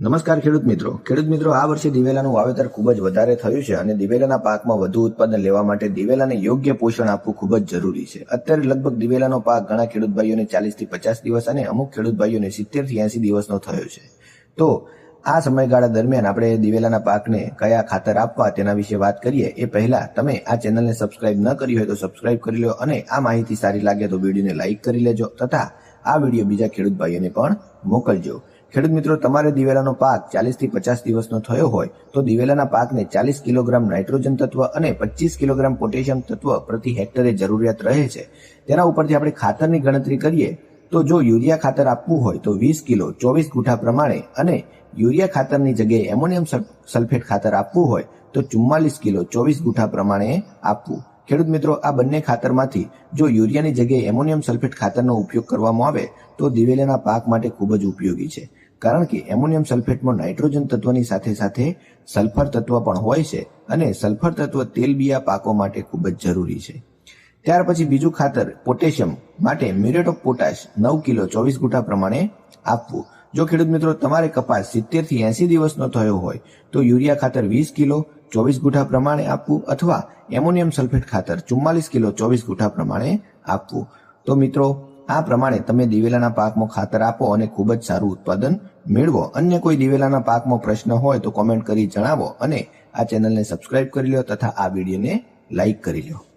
નમસ્કાર ખેડૂત મિત્રો. ખેડૂત મિત્રો, આ વર્ષે દિવેલાનું વાવેતર ખૂબ જ વધારે થયું છે અને દિવેલાના પાકમાં વધુ ઉત્પાદન લેવા માટે દિવેલાને યોગ્ય પોષણ આપવું ખૂબ જ જરૂરી છે. અત્યારે લગભગ દિવેલાનો પાક ઘણા ખેડૂત ભાઈઓને ચાલીસથી પચાસ દિવસ અને અમુક ખેડૂત ભાઈઓને સિત્તેરથી એસી દિવસનો થયો છે. તો આ સમયગાળા દરમિયાન આપણે દિવેલાના પાકને કયા ખાતર આપવા તેના વિશે વાત કરીએ એ પહેલા તમે આ ચેનલને સબસ્ક્રાઇબ ન કરી હોય તો સબસ્ક્રાઇબ કરી લો અને આ માહિતી સારી લાગે તો વિડીયોને લાઇક કરી લેજો તથા આ વીડિયો બીજા ખેડૂત ભાઈઓને પણ મોકલજો. ખેડૂત મિત્રો, તમારે દિવેલાનો પાક ચાલીસથી પચાસ દિવસનો થયો હોય, તો દિવેલાના પાકને ચાલીસ કિલોગ્રામ નાઇટ્રોજન તત્વ અને પચીસ કિલોગ્રામ પોટેશિયમ તત્વ પ્રતિ હેક્ટરે જરૂરિયાત રહે છે. તેના ઉપરથી આપણે ખાતરની ગણતરી કરીએ, તો જો યુરિયા ખાતર આપવું હોય, તો વીસ કિલો ચોવીસ ગુઠા પ્રમાણે અને યુરિયા ખાતરની જગ્યાએ એમોનિયમ સલ્ફેટ ખાતર આપવું હોય, તો ચુમ્માલીસ કિલો ચોવીસ ગુઠા પ્રમાણે આપવું. ખેડૂત મિત્રો, આ બંને ખાતરમાંથી જો યુરિયાની જગ્યાએ એમોનિયમ સલ્ફેટ ખાતરનો ઉપયોગ કરવામાં આવે, તો દિવેલાના પાક માટે ખૂબ જ ઉપયોગી છે. કારણ કે એમોનિયમ સલ્ફેટમાં નાઇટ્રોજન તત્વની સાથે સાથે સલ્ફર તત્વ પણ હોય છે અને સલ્ફર તત્વ તેલબિયા પાકો માટે ખૂબ જ જરૂરી છે. ત્યાર પછી બીજું ખાતર, પોટેશિયમ, માટે મ્યુરેટ ઓફ પોટાશ નવ કિલો ચોવીસ ગુઠા પ્રમાણે આપવું. જો ખેડૂત મિત્રો, તમારે કપાસ સિત્તેરથી એસી દિવસનો થયો હોય, તો યુરિયા ખાતર વીસ કિલો ચોવીસ ગુઠા પ્રમાણે આપવું અથવા એમોનિયમ સલ્ફેટ ખાતર ચુમ્માલીસ કિલો ચોવીસ ગુઠા પ્રમાણે આપવું. તો મિત્રો, આ પ્રમાણે તમે દિવેલાના પાકમાં ખાતર આપો અને ખૂબ જ સારું ઉત્પાદન મેળવો. અન્ય કોઈ દિવેલાના પાકમાં પ્રશ્ન હોય તો કોમેન્ટ કરી જણાવો અને આ ચેનલને સબસ્ક્રાઇબ કરી લો તથા આ વિડીયોને લાઇક કરી લો